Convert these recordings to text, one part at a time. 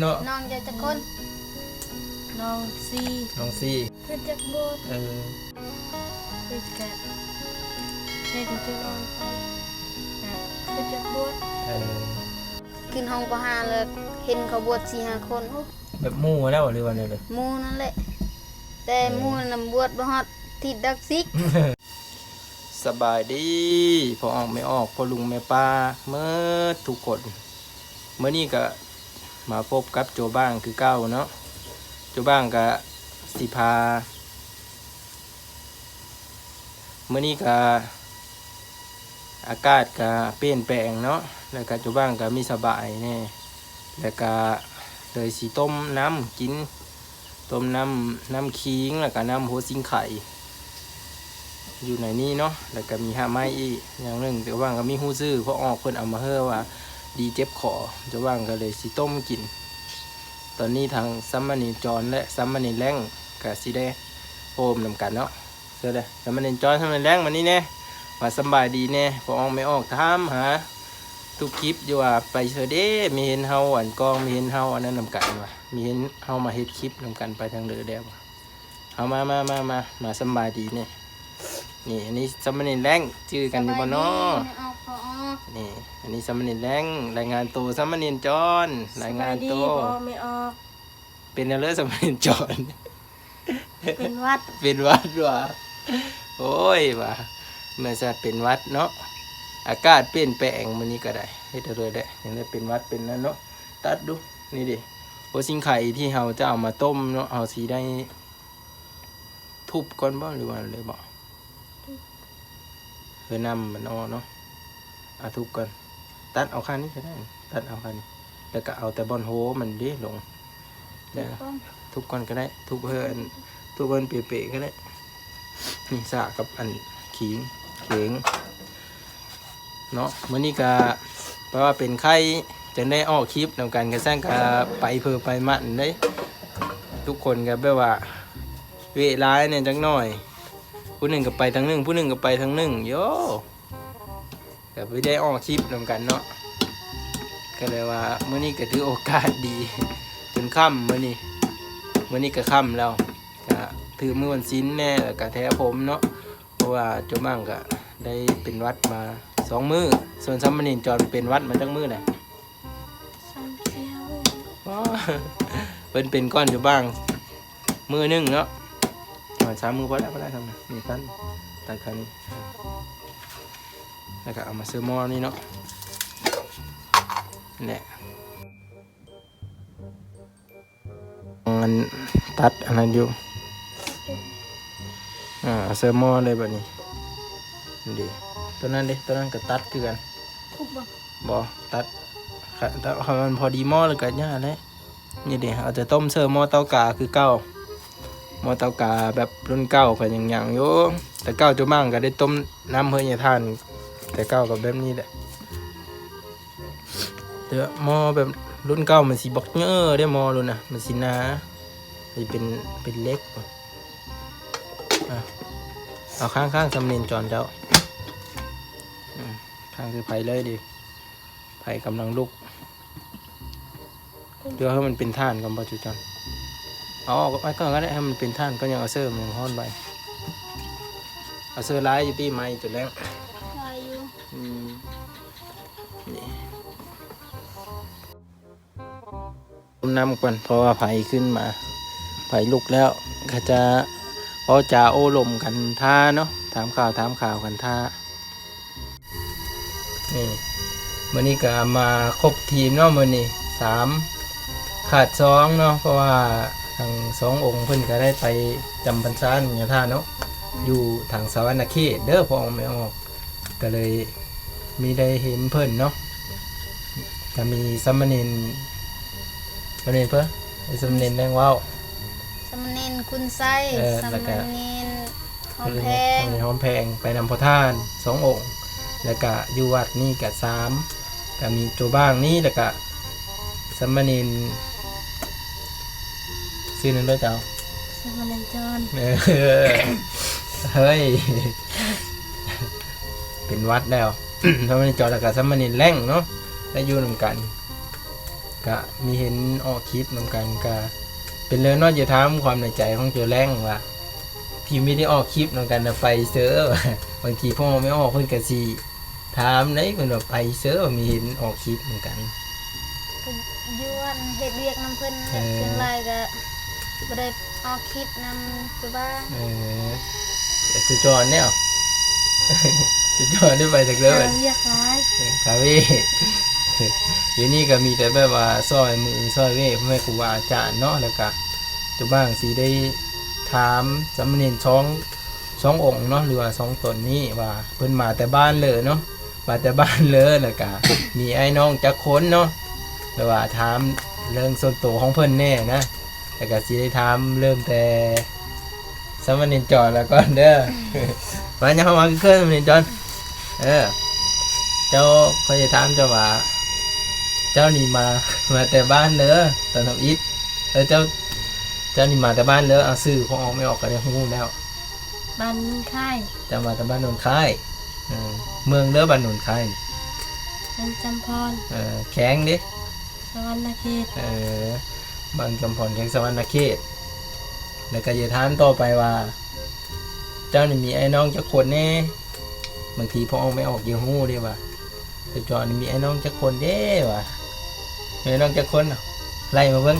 เนาะน้องจะจะคนน้องซีน้องซี่ขึ้นจากโบสถ์เออคือกะเฮ็ดให้เจ้าน้องไปอะขึ้นจากโบสถ์เออขึ้นห้องประหารเลยเห็นเขาบวชสี่ห้าคนโอ้แบบหมู่แล้วหรือว่าเนี่ยเลย หมูนั่นแหละ แต่หมูนั่นบวชบ่ฮอดทิศดักซิกสบายดีพอออกไม่ออกพอลุงแม่ป้าเมื่อทุกคนเมื่อนี้ก็ มาพบกับโจบ้างคือเก้าเนาะโจบ้างก็สิพาเมื่อนี้ก็อากาศก็เปลี่ยนแปลงเนาะแล้วก็โจบ้างก็มีสบายแน่แล้วก็เลยสีต้มน้ำกินต้มน้ำน้ำคิงแล้วก็น้ำหัวซิงไข่อยู่ในนี้เนาะแล้วก็มีห้าไม้อีกอย่างหนึ่งแต่ว่างก็มีหู้ซื้อเพราะออกเพิ่นเอามาเฮ้อว่า ดีเจ็บคอจะว่างก็เลยสิต้มกิน ตอนนี้ทางซัมมานีจอนและซัมมานีแรงก็สิได้โฮมนำกันเนาะเจอเลยซัมมานีจอนซัมมานีแรงมานี่แน่ว่าสบายดีแน่พอออกไม่ออกถามหาทุกคลิปอยู่ว่าไปเสอเด้มีเห็นเฮาอันกองมีเห็นเฮาอันนั้นนำกันว่ะมีเห็นเฮามาเฮ็ดคลิปนำกันไปทางเดือแดวว่ะเอามามามามามาสบายดีเนี่ยนี่อันนี้สมณีแรงชื่อกันอยู่บ่เนาะ ไม่ออกพอออกนี่อันนี้สมณีแรงรายงานตัวสมณีจอนรายงานสบดีตัวพอไม่ออก เป็นอะไรสมณีจอนเป็นหวัด เป็นวัดว่ะโอ้ยว่ะเมื่อจะเป็นวัดเนาะอากาศเปลี่ยนแปลงมื้อนี้ก็ได้เฮ็ดเอาเลยได้ยังได้เป็นวัดเป็นนั่นเนาะตัดดูนี่ดิโอสิงไข่ที่เราจะเอามาต้มเนาะเอาสีได้ ทุบก่อนบ่หรือว่าเลยบ่เพื่อนำมันออเนาะเอาทุบก่อน ตัดเอาข้างนี้ก็ได้ ตัดเอาข้างนี้ แล้วก็เอาแต่บอลโฮมันดิลงแล้วต้องทุบก่อนก็ได้ ทุบเพื่อนทุบเพื่อนเปียๆก็ได้ นี่สากับอันขิงเข็งเนาะมื่อนี้ก็แปลว่าเป็นไข้จะได้ออกคลิปนำกันกันสร้างก็ไปเพอไปมันได้ทุกคนก็แบบว่า เวลาเนี่ยจังหน่อย ผู้หนึ่งก็ไปทางหนึ่งผู้หนึ่งก็ไปทางหนึ่งโย ก็ไม่ได้ออกคลิปนำกันเนาะก็เลยว่าเมื่อนี้ก็ถือโอกาสดีจนค่ำมื่อนี้มื่อนี้ก็ค่ำแล้วก็ถือมือวันสิ้นแน่แล้วก็แท้ผมเนาะเพราะว่าเจ้ามั่งก็ได้เป็นวัดมาสองมือส่วนซัมมานินจอนเป็นวัดมาตั้งมือไหนะซ้ำเสียวว้าเป็นเป็นก้อนอยู่บ้างมือหนึงเนาะเอาสามมือพอแล้วพอแล้วทำนะนี่ตันตัดคันนี้ แล้วก็เอามาซื้อหม้อนี่เนาะนี่แหละมันตัดอันนั้นอยู่อ่าเอาซื้อหม้อเลยแบบนี้นี่ดีตัวนั้นดิตัวนั้นก็ตัดคือกันทุบบ่บอตัดค่ะตัดให้มันพอดีหม้อเลยกันย่าเลยนี่เดี๋ยวเอาจะต้มเสิร์ฟหม้อเตากาคือเก้าหม้อเตากาแบบรุ่นเก้ากันอย่างอย่างๆอยู่แต่เก้าจะมั่งก็ได้ต้มน้ำเพื่อทาน แต่เก้ากับแบบนี้แหละเดี๋ยวมอแบบรุ่นเก้ามันสีบอกเนอได้มอรุ่นนะมันสีนามันเป็นเป็นเล็กอะเอาข้างสำเนียงจอนเจ้าข้างคือไผ่เลยดิไผ่กำลังลุกเดี๋ยวให้มันเป็นท่านกับปัจจุบันเอาออกไว้ก่อนก็ได้ให้มันเป็นท่านก็ยังเอาเสื้อมันยังห้อนไปเอาเสื้อร้ายอยู่ที่ไม้จุดแล้ว น้ำก่อนเพราะว่าไผ่ขึ้นมา ไผ่ลุกแล้วก็จะพอจะโอ้ลมกันท่าเนาะถามข่าวถามข่าวกันท่านี่มื่อนี้ก็มาครบทีมเนาะมื่อนี้สามขาดสองเนาะเพราะว่าทางสององค์เพิ่นก็ได้ไปจำพรรษาอย่างท่าเนาะอยู่ทางสวรรณเขตเด้อพออไม่ออกก็เลยมีได้เห็นเพิ่นเนาะก็มีสัมมเนน สัมมเนนเพิ่นไอ้สัมมเนนแรงเว้าวสมณีนคุณไส้เออสแล้วมก็ณีนหอมแพงในหอมแพงไปนำพอท่านสององค์ แล้วก็อยู่วัดนี่ก็สามก็มีโจบ้างนี่แล้วก็สัมมเนนซื้อนั่นด้วยเจ้าสมนันจรเออเฮ้ย เป็นวัดแล้วสัมมเนนจอแล้วก็สัมมเนนแรงเนาะได้อยู่นำกัน ก็ก็มีเห็นออกคลิปนำกันก็เป็นเรื่องเนอกจะถามความในใจของเจ้าแรงว่าที่ไม่ได้ออกคลิปนำกันน่ะไปเซอร์ว่าบางทีพ่อไม่ออกเพิ่นก็สิถามได้เพิ่นว่าไปเซอร์ว่ามีเห็นออกคลิปเหมือนกันก็อยวนเฮ็ดเวียกนํเพิ่นเออเชียงรายก็บ่ได้ออกคลิปนำตัวบ้านเออแต่จุจอนเนี่ยจุจอนได้ไปจากเลิเราศเรียกร้ายคาเฟ่อยู่นี่ก็มีแต่แบบว่าซอยมือซอยเว่พ่อแม่ครูบาอาจารย์เนาะแล้วก็ตัวบ้างสิได้ถามสามเณรช่องช่ององค์เนาะหรือว่าช่องตนนี้ว่าเพิ่นมาแต่บ้านเลยเนาะมาแต่บ้านเลยแล้วก็มีไอ้น้องจักคนเนาะแล้วว่าถามเรื่องส่วนตัวของเพิ่นแน่นะแล้วก็สิได้ถามเริ่มแต่สามเณรจอดแล้วก็เด้อมาอย่าเข้ามาเครื่องสามเณรจอดเออเจ้าเขาจะถามเจ้าว่า จ้านี่มา มาแต่บ้านเลยตอนทำอิฐเออเจ้า เจ้านี่มาแต่บ้านเลยเอาซื้อของออกไม่ออกก็ได้ฮู้แล้ว บ้านค่ายเจ้ามาแต่บ้านโนนค่ายเออเมืองเด้อบ้านโนนค่ายบ้านจำพรเออแข็งดิสวรรณเขตเออบ้านกำพรแข็งสวรรณเขตแล้วก็จะถามต่อไปว่า เจ้านี่มีไอ้น้องจักคนแน่บางทีพอออกไม่ออกยังฮู้เด้ว่าแต่จอนี่มีไอ้น้องจักคนเด้ว่ะมีไอ้น้องจักคนเนาะไล่มาเบิ่ง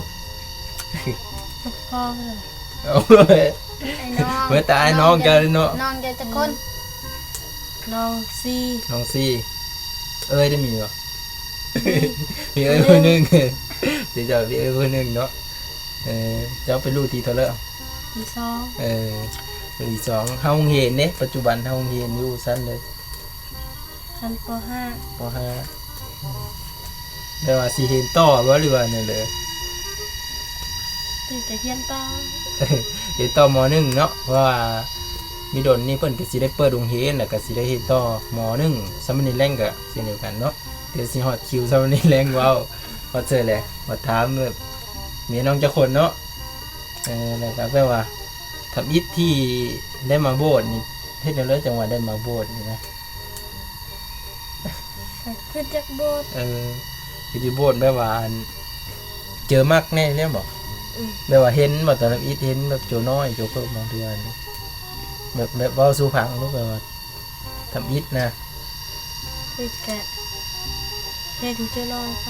ลูกพ่อเลยเอาเว้ย ไอ้น้องเว้ยแต่ไอ้น้องกันเนาะน้องจะจะคนน้องซีน้องซี่เอ้ยได้มีบ่มีเอ้ยคนหนึงเดี๋ยวจะมีเอ้ยคนหนึงเนาะเออเจ้าเป็นลูกทีเท่าไหร่ ที่สองเออเป็นที่สองเฮาเห็นเนี่ยปัจจุบันเฮาเห็นอยู่สั้นเลยชั้นปห้าปห้า แต่ว่าสิเห็นต่อบ่หรือว่านั่นเลยตื่นแต่เทียนต่อเห็นต่อมหนึ่งเนาะเพราะว่ามีดนนี่เพิ่นก็สิได้เปิดโรงเรียนแล้วก็สิได้เฮ็ดต่อมหนึ่งสามเณรแรงก็เช่นเดียวกันเนาะเดี๋ยวสิฮอดคิวสามเณรแรงเว้าพอเจอแหละมาถามแบบมีน้องจักคนเนาะเออแล้วก็แปลว่าทำอิฐที่ได้มาโบสถ์นี่เฮ็ดจังได๋จังหวะได้มาโบสถ์นี่นะก็ขึ้นจากโบสถ์เออ คือที่โบสถ์แบบว่าอันเจอมักแน่เรียกบอกอืม แบบว่าเห็นบ่ตอนนั้นอิฐเห็นแบบโจน้อยโจเพิ่มบางเดือนแบบแบบเว้าสู่พังรู้แบบว่าทำอิฐนะคือกะเห็นจะลอยไป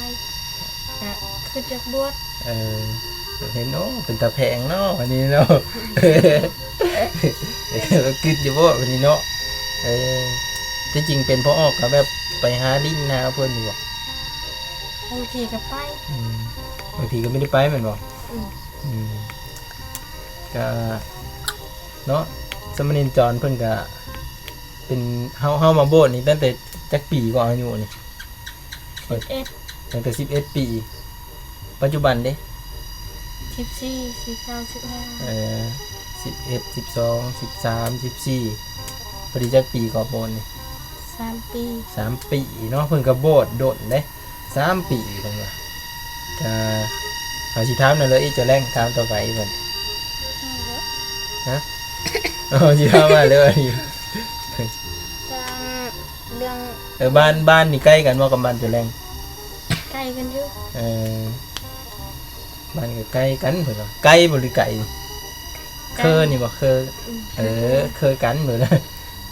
กะขึ้นจากโบสถ์เออเห็นโอ้เป็นตาแพงเนาะวันนี้เนาะ เออกินอยู่บ่วันนี้เนาะเออที่จริงเป็นพ่อออกก็แบบไปหาลิ้นนาเพิ่นอยู่บ่ บางทีก็ไป อืมบางทีก็ไม่ได้ไปแม่นบ่อืมอืม ก็เนาะสมณเณรจรเพิ่นก็เป็นเฮาเฮามาโบสถ์นี่ตั้งแต่จักปีกว่าอายุนี่สิบเอ็ดตั้งแต่11ปี ปัจจุบันเด้สิบสี่สิบสามสิบห้าเอ่อ11 12 13 14ปริจักปีก่อโบสถ์นี่สามปีสามปีเนาะเพิ่นก็โบสถ์โดดเด้ สามปีเพิ่นว่าจะเอาสิถามนั่นเลยอีกจะแรงถามต่อไปอีกเพิ่นเอาสิถามมาเลยว่านี่ทางเรื่องเออบ้านบ้านนี่ใกล้กันว่ากับบ้านจะแรงใกล้กันอยู่เออบ้านก็ใกล้กันเพิ่นว่าใกล้บ่หรือไกลเคอนี่บ่เคออืมเออเคยกันเหมือน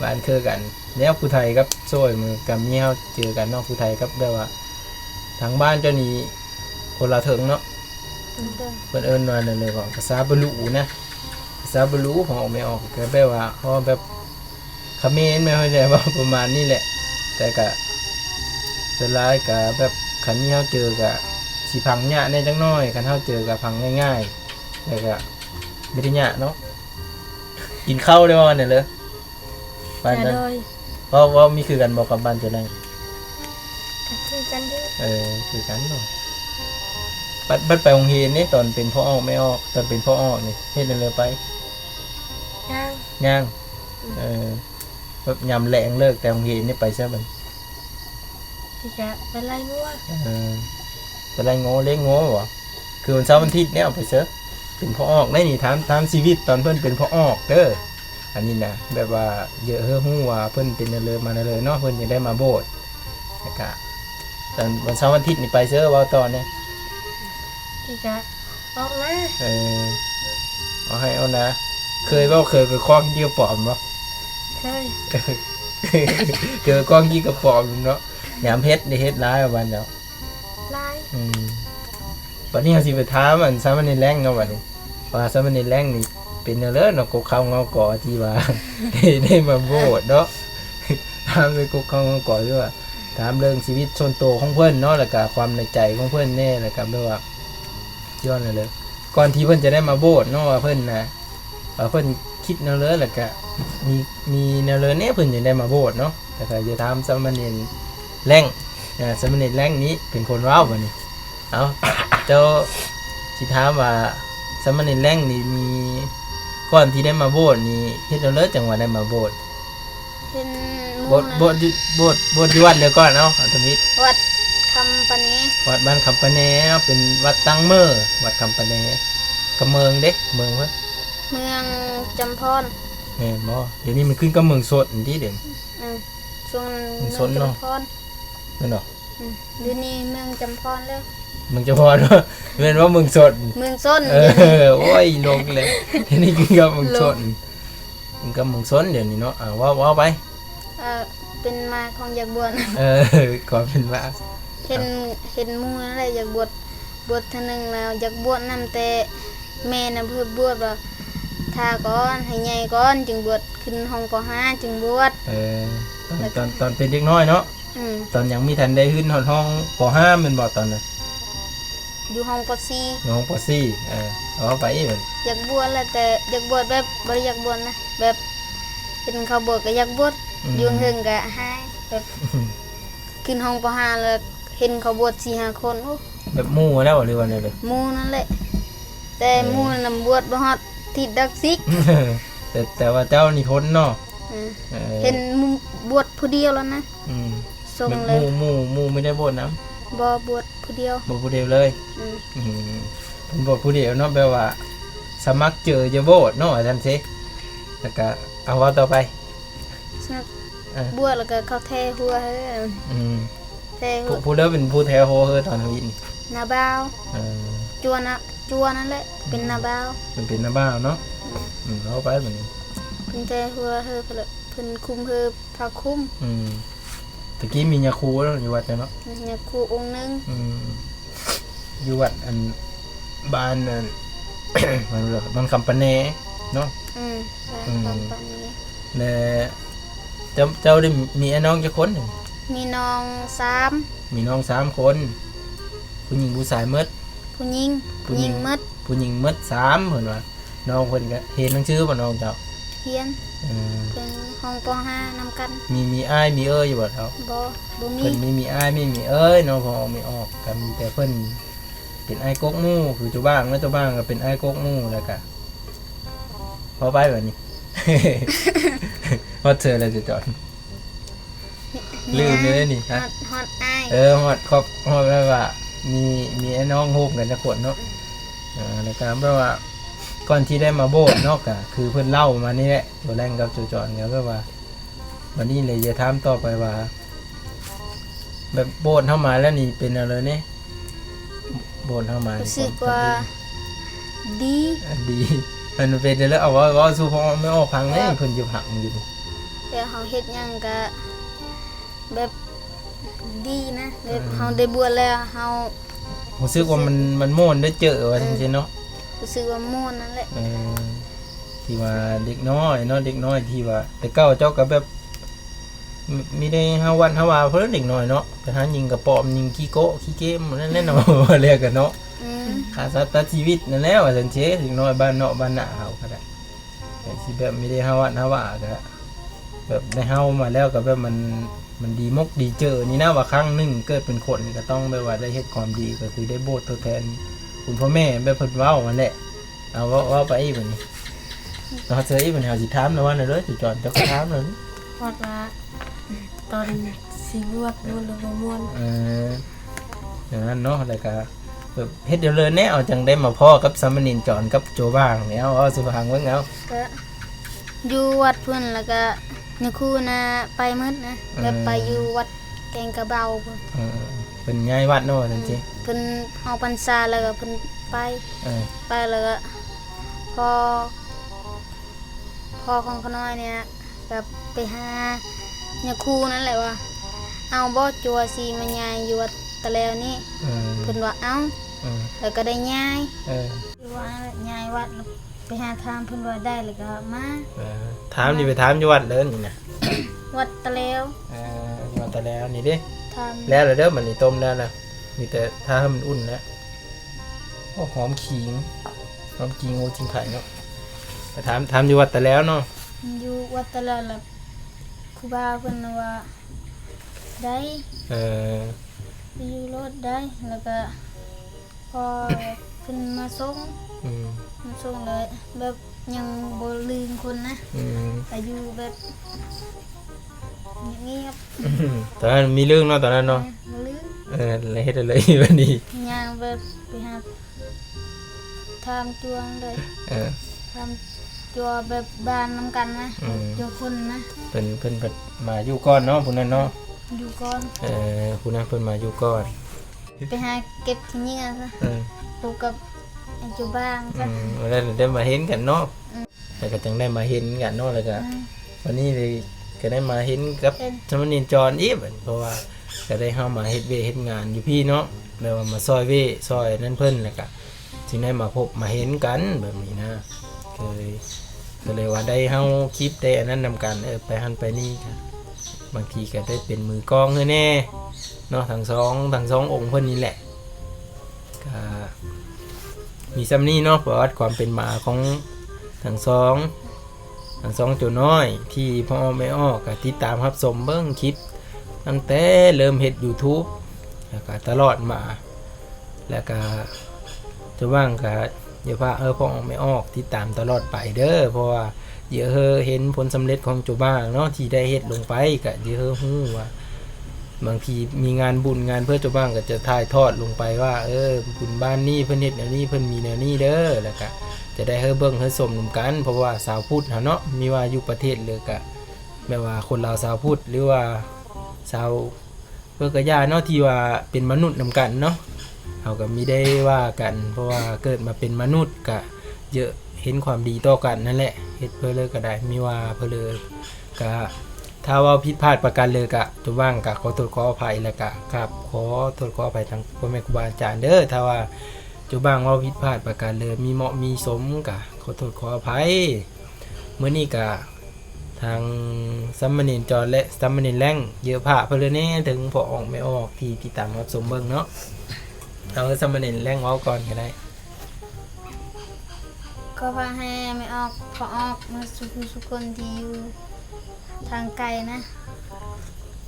บ้านเคยกันแล้วผู้ไทยกับโซ่ยมือกับเมียเขาเจอกันเนาะผู้ไทยกับแบบว่า ทางบ้านเจ้านี่คนละเถิงเนาะเรื่องเพิ่นเอิ้นว่านั่นเลยว่าภาษาบลูนะภาษาบลูของออกไม่ออกก็แปลว่าเขาแบบเขมรไม่ค่อยได้ว่าประมาณนี้แหละ แต่ก็สวนหลายก็แบบคันนี้เขาเจอก็สิพังยะแน่จังน้อยคันเขาเจอก็พังง่ายๆแต่ก็ไม่ได้ยะเนาะกินข้าวได้ว่าเนี่ยเลยบ้านจะนั้นโดยเพราะว่ามีคือกันบอกกับบ้านเจะแรง ก็คือกันอยู่เออคือกันเนาะบัดบัดไปโรงเรียนนี่ตอนเป็นพ่อออกไม่ออกตอนเป็นพ่อออกนี่เฮ็ดได้เลยไปย่างย่างเออแบบยำแรงเลิกแต่โรงเรียนนี่ไปซะบัดที่จะเป็นไรงัวเออเป็นไรโง่เล็กโง่บ่คือวันเสาร์วันอาทิตย์เนี่ยเอาไปเซะเป็นพ่อออกได้นี่ถามถามชีวิตตอนเพิ่นเป็นพ่อออกเด้ออันนี้นะแบบว่าเยอะเฮ้อฮู้ว่าเพิ่นเป็นนั่นเลยมานั่นเลยเนาะเพิ่นจะได้มาโบสถ์แล้วก็ ตอนวันเสาร์วันอาทิตย์นี่ไปเซะเว่าตอนเนี่ยอีกอะออกมาเออเอาให้เอานะ เคยเว่าเคยไปคล้องยี่กระป๋อมบ่เคยเจอกล้องยี่กระป๋อมเนาะยามเฮ็ดได้เฮ็ดร้ายกว่าวันเดียวลายอืมวันนี้เราสิไปท้ามอันซ้ำมันในแรงเนาะวันนี้ว่าซ้ำมันในแรงนี่เป็นเรื่องเนาะกกเขาเงาก่อที่ว่าได้ได้มาโบดเนาะถามไปกกเขาเงาก่อด้วยว่า ถามเรื่องชีวิตชนโตวของเพื่อนเนาะแล้วก็ความในใจของเพื่อนแน่แล้วก็แบบว่าย้อนเลยเลยก่อนที่เพื่อนจะได้มาโบดเนาะว่าเพื่อนนะว่าเพื่อนคิดแนวเลยแล้วก็มีมีแนวเลยเนี่ยเพื่อนจะได้มาโบดเนาะแต่ก็จะถามซ้ำมันในแรงอ่าซ้ำมันแรงนี้เป็นคนว้าวันนี้เอาเจ้าสิถามว่าสามณรแรงนี่มีก่อนที่ได้มาโบสถ์นี่เฮ็ดเอาเลิศจังหวะได้มาโบสถ์ เห็นหโบมู่สถ์นะโบสถ์อยู่โบสถ์โบสถ์อยู่วัดเดียวก่อนเนาะอันตมิตรวัดคำปะนี้วัดบ้านคำปะแหนเนาะเป็นวัดตั้งเมอวัดคำปะแหนกำเมืองเด้เมืองวะเมืองจำพรแม่นบ่เดี๋ยวนี้มันขึ้นกับเมืองสดอันที่เด่น อืมช่วงเมืเมือองงชนเนอะ จำพรนั่นเนาะอืมเดี๋ยวนี้เมืองจำพรแล้วเมืองเจะพอเนาะแม่นว่าเมืองสด เมืองส้นเออโอ้ยลงเลยเดี๋ยวนี้ขึ้นกับเมืองสดขึ้นกับเมืองสนเดี๋ยวนี้เนาะอ่าว่าว่าไปเออเป็นมาของอยากบวชเออก่อนเป็นว่าเห็นเห็นหมูนั่นแหละอยากบวชบวชเทีนึงแล้วอยากบวชนํแต่แม่น่ะเพื่อบวชว่าทาก่อนให้ใหญ่ก่อนจึงบวชขึ้นห้องปห้าจึงบวชเออตอนตอนตอนเป็นเด็กน้อยเนาะอืมตอนยังมีทันได้ขึ้นห้องห้องปห้ามันบอกตอนนั้นอยู่ห้องปสี่ห้องปสี่เออเอาไปเหมือนอยากบวชแล้วแต่อยากบวชแบบบ่ได้อยากบวชนะแบบเป็นเขาบวชก็อยากบวชอ ยู่เฮิงก็หายแบบขึ้นห้องปห้าแล้วเห็นเขาบวชสี่ห้าคนโอ้แบบหมู่แล้วหรือว่าไงเลยหมูนั่นแหละ แต่หมูนั่นบวชบ่ฮอดทิศดักซิกแต่แต่ว่าเจ้านี่พ้นเนาะอืมออเห็นหมู่บวชผู้เดียวแล้วนะอืมส่งแบบหเลยมู่หมู่หมู่ไม่ได้บวชนะบ่บวชผู้เดียวบวชผู้เดียวเลย อืมอืมเป็นบวชผู้เดียวเนาะแปลว่า สมัครเจอจะโบสถ์เนาะอาจารย์เซแล้วก็เอาว่าต่อไป สนักเออบวชแล้วก็เขาแท้หัวเฮ้ยอืมแท้หัผู้วผู้เลิกเป็นผู้แท้โฮเฮอตอนทวิตนี่นาบ่าวเออจัวนะจัวนั่นแหละเป็นนาบ่าวมันเป็นน้าบ้าวเนาะอืมเอาไปแบบนี้เป็นแท้หัวเฮ้ยเพิ่นละเพิ่นคุมเฮอพาคุมอืมตะกี้มียาคูแล้วอยู่วัดเนี่ยเนาะเนี่ยครูองค์หนึงอืมอยู่วัดอันบ้านอัน มันเรียกบ้านคำปะแหนเนาะ อืมใช่อืม ความปานนี้และ เจ้าเจ้าได้มีไอ้น้องจะคนหนึ่งมีน้องสามมีน้องสามคน ผู้หญิงผู้ชายหมดผู้หญิงผู้ผู้หหญิญิงงหมดผู้หญิงหมดสามเห็นว่าน้องคนก็เห็นหนังชื่อป่ะน้องเจ้าเฮียนเออเป็นห้องปห้านำกันมีมีอ้ายมีเอ้ยอยู่บ่เท่าบ่บ่มีเพิ่นไม่มีอ้ายไม่มีเอ้ยน้องพอออกไม่ออกก็มีแต่เพิ่นเป็นไอ้ายกกหมู่คือเจ้าบ้างแล้วเจ้าบ้างก็เป็นไอ้ายกกหมู่แล้วก็พอไปแบบนี้ ฮอดเธอแล้วจะจอดลืมเลยนี่ฮอฮะดฮอดอ้ายเออฮอดครอบฮอดแบบว่า มีมีไอ้น้องโฮมกันจะขวดเนาะเออแล้วก็แบบว่าก่อนที่ได้มาโบสถ์เนาะก็คือเพิ่นเล่ามานี่แหละตัวแรงกับตัวจอนก็แบบว่าวันนี้เลยจะถามต่อไปว่า แบบโบสถ์เข้ามาแล้วนี่เป็นอะไรเนี่ยโบสถ์เข้ามารู้สึกว่าดีอันดี มันเป็นแล้วเอาว่าว่าสู้พอไม่ออกพังเลยเพิ่นจะพังอยู่แต่เฮาเฮ็ดหยังก็แบบดีนะแบบเฮาได้บวชแล้วเฮารู้สึกว่ามันมันม่วนได้เจอว่าจริงๆเนาะรู้สึกว่าม่วนนั่นแหละเออที่ว่าเด็กน้อยเนาะเด็กน้อยที่ว่า แต่เก้าเจ้าก็แบบมิมีได้ห้าวันห้าวาเพิ่นเด็กน้อยเนาะไปหายิงกระปอมยิงขี้โกะขี้เกมนั่นแหละเนาะเรียกกันเนาะ อืมขาสัตว์ชีวิตนั่นแหละว่าซั่นเชเด็กน้อยบ้านเนาะบ้านหน้าเฮาก็ได้แต่สิแบบไม่ได้ห้าวันห้าวาก็แบบได้เฮามาแล้วก็แบบมันมันดีมกดีเจอนี่นะว่าครั้งหนึงเกิดเป็นคนก็ต้องแบบว่าได้เฮ็ดความดีก็คือได้โบสถ์ทดแทน คุณพ่อแม่แบบเพิ่นเว้ามันแหละเอาเว่าเว่าไปอีกบัดนี้เราเจออีกบัดนี้เฮาสิถามนะว่าน่ะเด้อจุจอนเจ้าก็ถามเลยพอดว่าตอนสีบวชม่วนหรือบ่ม่วนเอออย่างนั้นเนาะแล้วก็ แบบเฮ็ดเดี๋ยวเลยแน่เอาจังได้มาพ่อกับสามเณรจอนกับโจบ้างเนี่ยเอาเอาสิฟังเบิ่งเอาก็อยู่วัดเพิ่นแล้วก็นี่ครูนะไปหมดนะแบบไปอยู่วัดแกงกระเบาพุ่นเออเป็นย้ายวัดเนาะจังซี่เพิ่นเฮาพรรษาแล้วก็เพิ่นไปเออไปแล้วก็พอพอของขน้อยเนี่ยกับไปหาเนี่ยครูนั่นแหละว่าเอาบอจัวซีมายายอยู่วัดตะแล้วนี่เออ เพิ่นว่าเอาเออ แล้วก็ได้ยายเอออยู่ว่ายายวัดแล้วไปหาทามเพิ่นว่าได้แล้วก็มาเออถามนี่ไปถามอยู่วัดเด้อนี่นะวัดตะแล้วเอออยู่วัดแต่แล้วนี่เด้ทามแล้วเหรอเด้อมันนี่ต้มแล้วนะมีแต่ถ้าให้มันอุ่นนะโอ้หอมขิงหอมขิงโอ้จริงไข่เนาะไปถามถามอยู่วัดแต่แล้วเนาะอยู่วัดตะแล้วแล้วครูบาเพิ่นว่าได้เออไปอยู่รถได้แล้วก็ พอเพิ่นมาส่งอืมมาส่งเลยแบบยังบ่ลืมคนนะอืมแต่อยู่แบบเงียบตอนนั้นมีเรื่องเนาะตอนนั้นๆเนาะบ่ลืมเออเลยเฮ็ดอะไรแบบนี้ย่างแบบไปหาทำจวงเลยเออ ทำจัวแบบบ้านน้ำกันนะอืม จัวคนนะเพิ่นเพิ่นเพิ่นมาอยู่ก่อนเนาะผู้นั้นเนาะอยู่ก่อนเออผู้นั้นเพิ่นมาอยู่ก่อน ไปหาเก็บขี้เหงื่อซะเออปลูกกับไอ้จูบ้างอืซะมแล้วได้มาเห็นกันเนาะอืมแล้วก็จังได้มาเห็นกันเนาะแล้วก็ อืม วันนี้เลยก็ได้มาเห็นกับเป็น สมณีจรอีกเพราะว่าก็ได้เข้ามาเฮ็ดเวรเฮ็ดงานอยู่พี่เนาะแล้วว่ามาซอยเวซอยนั่นเพิ่นแล้วก็จึงได้มาพบมาเห็นกันแบบนี้นะเคยก็เลยว่าได้เฮาคลิปได้อันนั้นนำกันเออไปหันไปนี่ก็บางทีก็ได้เป็นมือกลองเฮ้อแน่ เนาะทั้งสองทั้งสององค์เพิ่นนี่แหละก็มีซ้ำนี้เนาะประวัติความเป็นมาของทั้งสองทั้งสองตัวน้อย ที่พ่อไม่ออกก็ติดตามรับชมเบิ้งคลิป ตั้งแต่เริ่มเฮ็ด YouTube แล้วก็ตลอดมา แล้วก็จะว่างก็อย่าว่าเออพ่อไม่ออกติดตามตลอดไปเด้อเพราะว่าเดี๋ยวเฮอเห็นผลสำเร็จของจุบ้างเนาะที่ได้เฮ็ดลงไปก็เดี๋ยวเฮอฮู้ว่า บางทีมีงานบุญงานเพื่อจุบ้างก็จะถ่ายทอดลงไปว่า เออบุญบ้านนี้เพิ่นเฮ็ดแนวนี้เพิ่นมีแนวนี้เด้อแล้วก็จะได้เฮอเบิ่งเฮอสมนำกัน เพราะว่าสาวพุทธเนาะมีว่าอยู่ประเทศเลยกะแม้ว่าคนลาวสาวพุทธหรือว่าสาวเพื่อกะยาเนาะที่ว่าเป็นมนุษย์นำกันเนาะเฮาก็มีได้ว่ากัน เพราะว่าเกิดมาเป็นมนุษย์กะเยอะเห็นความดีต่อกันนั่นแหละเฮ็ดเพื่อเลยก็ได้มีว่าเพื่อเลยกะ ถ้าว่าผิดพลาดประการเลยกะจะว่างกะขอโทษขออภัยแล้วกะครับขอโทษขออภัยทางพ่อแม่ครูบาอาจารย์เด้อถ้าว่าจุบ้างว่าผิดพลาดประการเลยมีเหมาะมีสมกะขอโทษขออภัยเมื่อนี้กะทางซัมมานินจอและซัมมานินแรงเยอะผ่าเพลเน่ถึงพอออกไม่ออกที่ติดตามรับสมเบิงเนาะเอาซัมมานินแรงเว้าก่อนก็ได้ก็พาให้ไม่ออกพอออกมาสุขสุขคนที่อยู่ ทางไกลนะ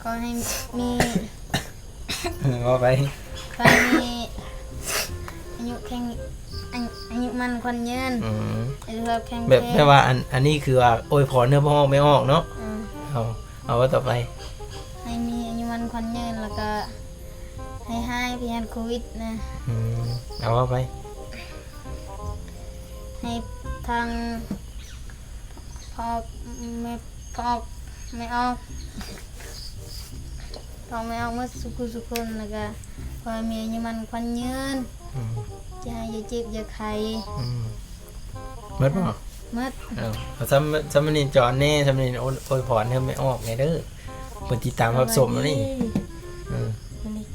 ก็ให้มีว่าไปก็มีอายุแข็งอายุอายุมันคนยืนอืมอายุแบบแข็งแบบแรงแปลว่าอันอันนี้คือว่าโอ้ยพอเนื้อพ่อไม่ออกเนาะอืมเอาเอาว่าต่อไปให้มีอายุมันคนยืนแล้วก็ ให้ให้พยานโควิดนะ อืมเอาว่าไปให้ทางพอไม่พอออก ไม่ออกพอไม่ออกเมื่อสุขสุขคนแล้วก็พอมีอายุมันคนยืนอืมจะให้อย่าเจ็บอย่าไข้อืมเมื่อป่ะเมื่อเอาเอาซัมซัมมานินจอนแน่ซัมมานินโอยโอยพรเธอไม่ออกไงเด้อเปิดติดตามรับสมแล้วนี่เออวันนี้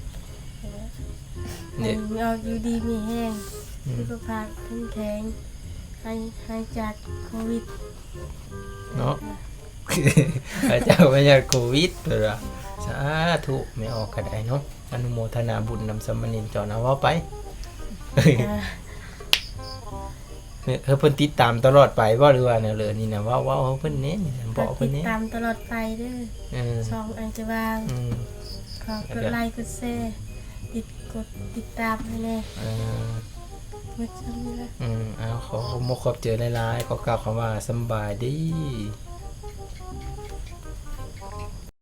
เนี่ยมีออกอยู่ดีมีแห้งอืมสุขภาพแข็งแข็งให้ให้จากโควิดเนาะ พระเจ้าพระยาโควิดเด้อสาธุไม่ออกก็ได้เนาะอนุโมทนาบุญนำซัมมานินจอนเอาว่าไปเฮ้ยอ่าเออเพิ่นติดตามตลอดไปว่าหรือว่าเนี่ยเลยนี่นะว่าว่าเพิ่นเน้นบอกติเพิ่นดเน้นตามตลอดไปเด้อเออสองอันจะวางอืมขอกดไลค์กดแชร์ติดกดติดตามให้แน่เออมือซ้ำนี่ละอืมเอาขอขอมกขอบเจอหลายๆขอกล่าวคำว่าสำบายดีส